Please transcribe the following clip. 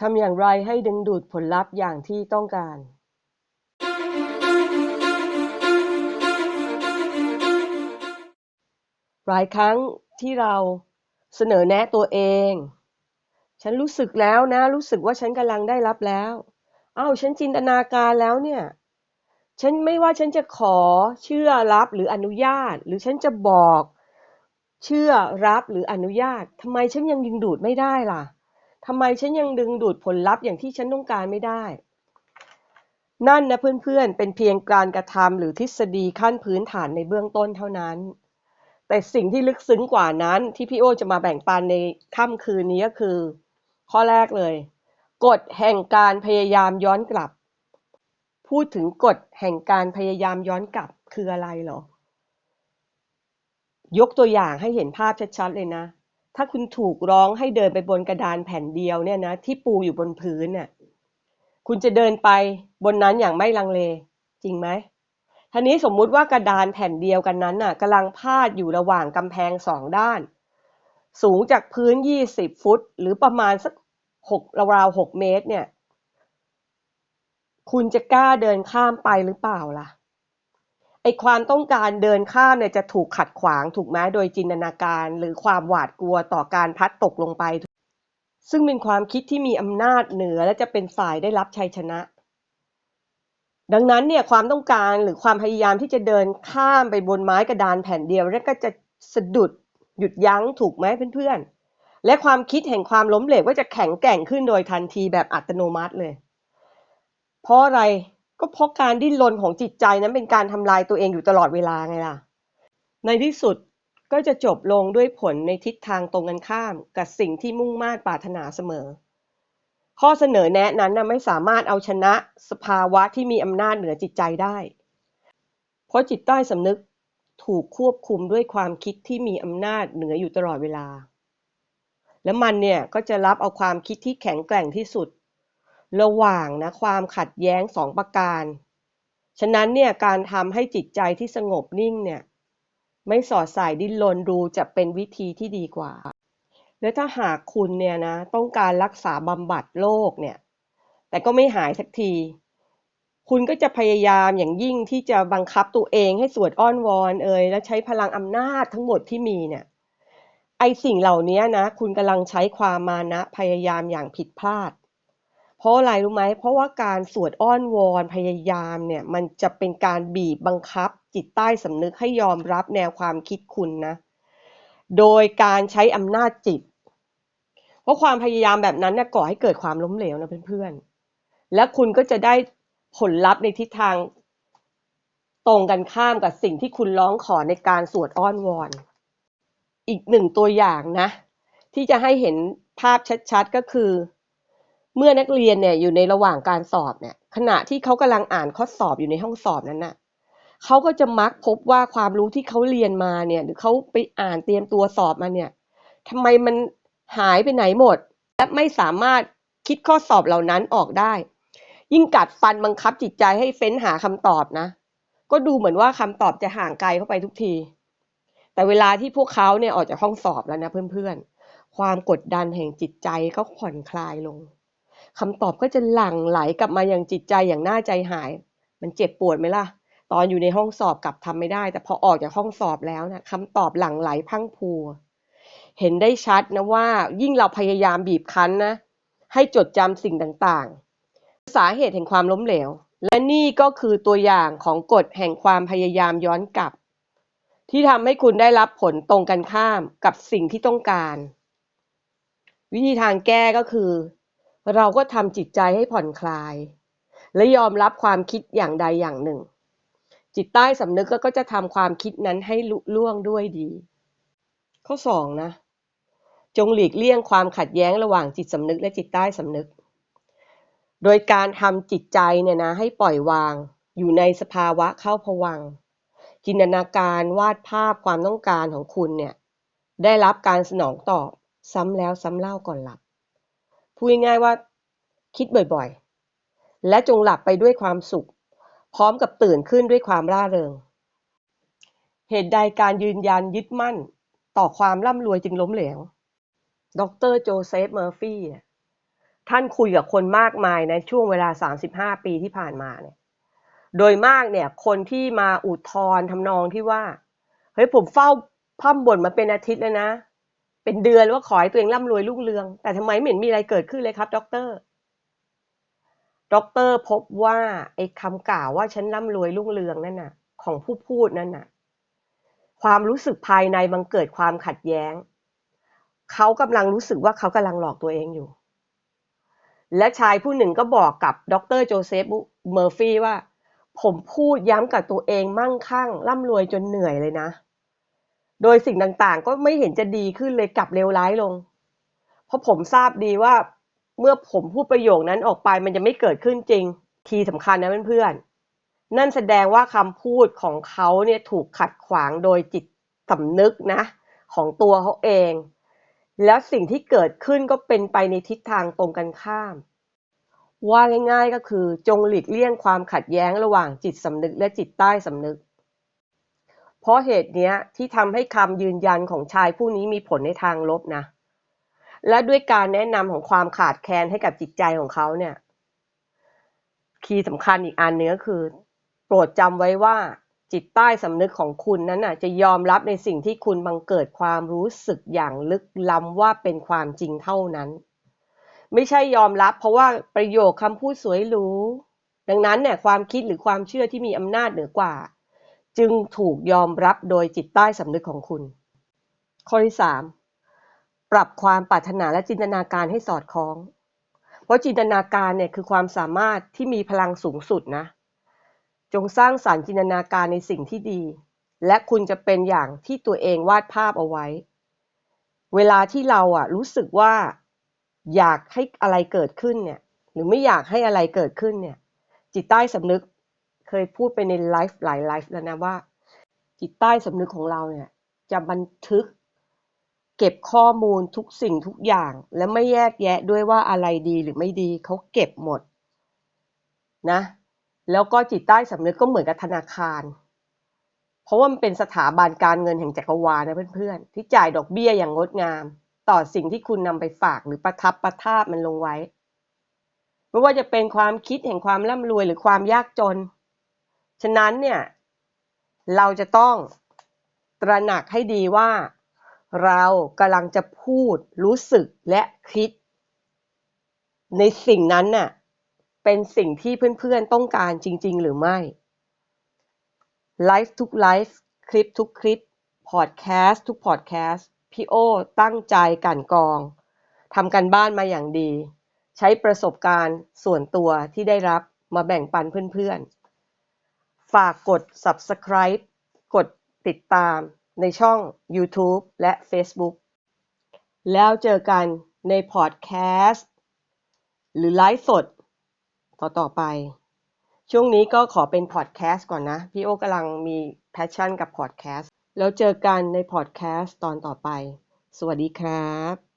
ทำอย่างไรให้ดึงดูดผลลัพธ์อย่างที่ต้องการหลายครั้งที่เราเสนอแนะตัวเอง ฉันรู้สึกแล้วนะ รู้สึกว่าฉันกำลังได้รับแล้วเอ้าฉันจินตนาการแล้วเนี่ย ฉันไม่ว่าฉันจะขอเชื่อรับหรืออนุญาต หรือฉันจะบอก เชื่อรับหรืออนุญาตทำไมฉันยังดึงดูดไม่ได้ล่ะ ทำไมฉันยังดึงดูดผลลัพธ์อย่างที่ฉันต้องการไม่ได้ นั่นนะเพื่อนๆ เป็นเพียงการกระทำหรือทฤษฎีขั้นพื้นฐานในเบื้องต้นเท่านั้น แต่สิ่งที่ลึกซึ้งกว่านั้นที่พี่โอจะมาแบ่งปันในค่ำคืนนี้ก็คือ ข้อแรกเลย กฎแห่งการพยายามย้อนกลับ พูดถึงกฎแห่งการพยายามย้อนกลับคืออะไรหรอ ยกตัวอย่างให้เห็นภาพชัดๆเลยนะ ถ้าคุณถูกร้องให้เดินไปบนกระดานแผ่นเดียวเนี่ยนะที่ปูอยู่บนพื้นเนี่ยคุณจะเดินไปบนนั้นอย่างไม่ลังเล จริงไหมทีนี้สมมุติว่ากระดานแผ่นเดียวกันนั้นน่ะกำลังพาดอยู่ระหว่างกำแพงสองด้าน สูงจากพื้น 20 ฟุต หรือประมาณสักหกราวๆหกเมตรเนี่ย คุณจะกล้าเดินข้ามไปหรือเปล่าล่ะ ไอความต้องการเดินข้ามเนี่ยจะถูกขัดขวางถูกไหมโดยจินตนาการหรือความหวาดกลัวต่อการพัดตกลงไป ซึ่งเป็นความคิดที่มีอำนาจเหนือและจะเป็นฝ่ายได้รับชัยชนะ ดังนั้นเนี่ยความต้องการหรือความพยายามที่จะเดินข้ามไปบนไม้กระดานแผ่นเดียวแล้วก็จะสะดุดหยุดยั้งถูกไหมเพื่อนๆ และความคิดแห่งความล้มเหลวก็จะแข็งแกร่งขึ้นโดยทันทีแบบอัตโนมัติเลย เพราะอะไร ก็เพราะการดิ้นรนของจิตใจนั้นเป็นการทำลายตัวเองอยู่ตลอดเวลาไงล่ะ ในที่สุดก็จะจบลงด้วยผลในทิศทางตรงกันข้ามกับสิ่งที่มุ่งมา่ปรารถนาเสมอ ข้อเสนอแนะนั้นนะไม่สามารถเอาชนะสภาวะที่มีอำนาจเหนือจิตใจได้ เพราะจิตใต้สำนึกถูกควบคุมด้วยความคิดที่มีอำนาจเหนืออยู่ตลอดเวลา และมันเนี่ยก็จะรับเอาความคิดที่แข็งแกร่งที่สุด ระหว่างนะความขัดแย้งสองประการ ฉะนั้นเนี่ยการทำให้จิตใจที่สงบนิ่งเนี่ยไม่สอดสายดิ้นรนดูจะเป็นวิธีที่ดีกว่า และถ้าหากคุณเนี่ยนะต้องการรักษาบำบัดโรคเนี่ยแต่ก็ไม่หายสักที คุณก็จะพยายามอย่างยิ่งที่จะบังคับตัวเองให้สวดอ้อนวอนเอ่ยและใช้พลังอำนาจทั้งหมดที่มีเนี่ยไอสิ่งเหล่านี้นะ คุณกำลังใช้ความมานะพยายามอย่างผิดพลาด ราะอะไรรู้ไหม เพราะว่าการสวดอ้อนวอนพยายามเนี่ย มันจะเป็นการบีบบังคับ จิตใต้สำนึกให้ยอมรับแนวความคิดคุณนะ โดยการใช้อำนาจจิต เพราะความพยายามแบบนั้นเนี่ยก่อให้เกิดความล้มเหลวนะเพื่อนๆ และคุณก็จะได้ผลลัพธ์ในทิศทาง ตรงกันข้ามกับสิ่งที่คุณร้องขอในการสวดอ้อนวอน อีกหนึ่งตัวอย่างนะ ที่จะให้เห็นภาพชัดๆก็คือ เมื่อนักเรียนเนี่ยอยู่ในระหว่างการสอบเนี่ย ขณะที่เขากำลังอ่านข้อสอบอยู่ในห้องสอบนั้นน่ะเขาก็จะมักพบว่าความรู้ที่เขาเรียนมาเนี่ย หรือเขาไปอ่านเตรียมตัวสอบมาเนี่ยทำไมมันหายไปไหนหมด และไม่สามารถคิดข้อสอบเหล่านั้นออกได้ ยิ่งกัดฟันบังคับจิตใจให้เฟ้นหาคำตอบนะ ก็ดูเหมือนว่าคำตอบจะห่างไกลเข้าไปทุกที แต่เวลาที่พวกเขาเนี่ยออกจากห้องสอบแล้วนะเพื่อนๆ ความกดดันแห่งจิตใจก็ผ่อนคลายลง คำตอบก็จะหลั่งไหลกลับมาอย่างจิตใจอย่างน่าใจหาย มันเจ็บปวดไหมล่ะ ตอนอยู่ในห้องสอบกลับทำไม่ได้ แต่พอออกจากห้องสอบแล้วนะคำตอบหลั่งไหลพังพูเห็นได้ชัดนะว่า ยิ่งเราพยายามบีบคั้นนะ ให้จดจำสิ่งต่างๆ สาเหตุแห่งความล้มเหลว และนี่ก็คือตัวอย่างของกฎแห่งความพยายามย้อนกลับ ที่ทำให้คุณได้รับผลตรงกันข้ามกับสิ่งที่ต้องการ วิธีทางแก้ก็คือ เราก็ทำจิตใจให้ผ่อนคลาย และยอมรับความคิดอย่างใดอย่างหนึ่ง จิตใต้สำนึกก็จะทำความคิดนั้นให้ลุล่วงด้วยดี ข้อสองนะ จงหลีกเลี่ยงความขัดแย้งระหว่างจิตสำนึกและจิตใต้สำนึก โดยการทำจิตใจเนี่ยนะให้ปล่อยวาง อยู่ในสภาวะเข้าผวังจินตนาการวาดภาพความต้องการของคุณเนี่ย ได้รับการสนองตอบซ้ำแล้วซ้ำเล่าก่อนหลับ พูดง่ายๆว่า คิดบ่อยๆ และจงหลับไปด้วยความสุข พร้อมกับตื่นขึ้นด้วยความร่าเริง เหตุใดการยืนยันยึดมั่น ต่อความร่ำรวยจึงล้มเหลว ดรโจเซฟเมอร์ฟี่ท่านคุยกับคนมากมายในช่วงเวลา 35 ปีที่ผ่านมาเนี่ยโดยมากเนี่ยคนที่มาอุทธรณ์ทำนองที่ว่า เฮ้ยผมเฝ้าพ่ำบ่นมาเป็นอาทิตย์เลยนะ เป็นเดือนว่าขอให้ตัวเองร่ำรวยรุ่งเรือง แต่ทำไมไม่เห็นมีอะไรเกิดขึ้นเลยครับด็อกเตอร์ด็อกเตอร์พบว่าไอ้คำกล่าวว่าฉันร่ำรวยรุ่งเรืองนั่นน่ะ ของผู้พูดนั่นน่ะ ความรู้สึกภายในบังเกิดความขัดแย้ง เขากำลังรู้สึกว่าเขากำลังหลอกตัวเองอยู่ และชายผู้หนึ่งก็บอกกับด็อกเตอร์โจเซฟเมอร์ฟี่ว่า ผมพูดย้ำกับตัวเองมั่งคั่งร่ำรวยจนเหนื่อยเลยนะ โดยสิ่งต่างๆ ก็ไม่เห็นจะดีขึ้นเลยกลับเลวร้ายลง เพราะผมทราบดีว่า เมื่อผมพูดประโยคนั้นออกไปมันจะไม่เกิดขึ้นจริง ทีสำคัญนะเพื่อนๆ นั่นแสดงว่าคำพูดของเขาเนี่ยถูกขัดขวางโดยจิตสำนึกนะ ของตัวเขาเอง แล้วสิ่งที่เกิดขึ้นก็เป็นไปในทิศทางตรงกันข้าม ว่าง่าย ๆก็คือจงหลีกเลี่ยงความขัดแย้งระหว่างจิตสำนึกและจิตใต้สำนึก เพราะเหตุเนี้ยที่ทำให้คำยืนยันของชายผู้นี้มีผลในทางลบนะ และด้วยการแนะนำของความขาดแคลนให้กับจิตใจของเขาเนี่ย คีย์สำคัญอีกอันเนื้อคือ โปรดจำไว้ว่าจิตใต้สำนึกของคุณนั้นน่ะจะยอมรับในสิ่งที่คุณบังเกิดความรู้สึกอย่างลึกล้ำว่าเป็นความจริงเท่านั้น ไม่ใช่ยอมรับ เพราะว่าประโยคคำพูดสวยหรูดังนั้นเนี่ยความคิดหรือความเชื่อที่มีอำนาจเหนือกว่า จึงถูกยอมรับโดยจิตใต้สำนึกของคุณ ข้อที่สามปรับความปรารถนาและจินตนาการให้สอดคล้อง เพราะจินตนาการเนี่ยคือความสามารถที่มีพลังสูงสุดนะ จงสร้างสารรค์จินตนาการในสิ่งที่ดี และคุณจะเป็นอย่างที่ตัวเองวาดภาพเอาไว้ เวลาที่เราอะรู้สึกว่าอยากให้อะไรเกิดขึ้นเนี่ย หรือไม่อยากให้อะไรเกิดขึ้นเนี่ย จิตใต้สำนึก เคยพูดไปในไลฟ์หลายไลฟ์แล้วนะว่า จิตใต้สำนึกของเราเนี่ย จะบันทึก เก็บข้อมูลทุกสิ่งทุกอย่าง และไม่แยกแยะด้วยว่าอะไรดีหรือไม่ดีเขาเก็บหมดนะ แล้วก็จิตใต้สำนึกก็เหมือนกับธนาคาร เพราะว่ามันเป็นสถาบันการเงินแห่งจักรวาลนะเพื่อนๆ ที่จ่ายดอกเบี้ยอย่างงดงาม ต่อสิ่งที่คุณนำไปฝากหรือประทับประทาบมันลงไว้ไม่ว่าจะเป็นความคิดแห่งความร่ำรวยหรือความยากจน ฉะนั้นเนี่ยเราจะต้องตระหนักให้ดีว่า เรากำลังจะพูดรู้สึกและคิด ในสิ่งนั้นน่ะเป็นสิ่งที่เพื่อนๆต้องการจริง ๆ หรือไม่ไลฟ์ทุกไลฟ์คลิปทุกคลิปพอดแคสต์ทุกพอดแคสต์พี่โอตั้งใจกันกองทำกันบ้านมาอย่างดี ใช้ประสบการณ์ส่วนตัวที่ได้รับมาแบ่งปันเพื่อนๆ ฝากกด subscribe กดติดตามในช่อง YouTube และ Facebook แล้วเจอกันในพอดแคสต์หรือไลฟ์สด ต่อต่อไป ช่วงนี้ก็ขอเป็นพอดแคสต์ก่อนนะ พี่โอกำลังมีแพชชั่นกับพอดแคสต์แล้วเจอกันในพอดแคสต์ตอนต่อไป สวัสดีครับ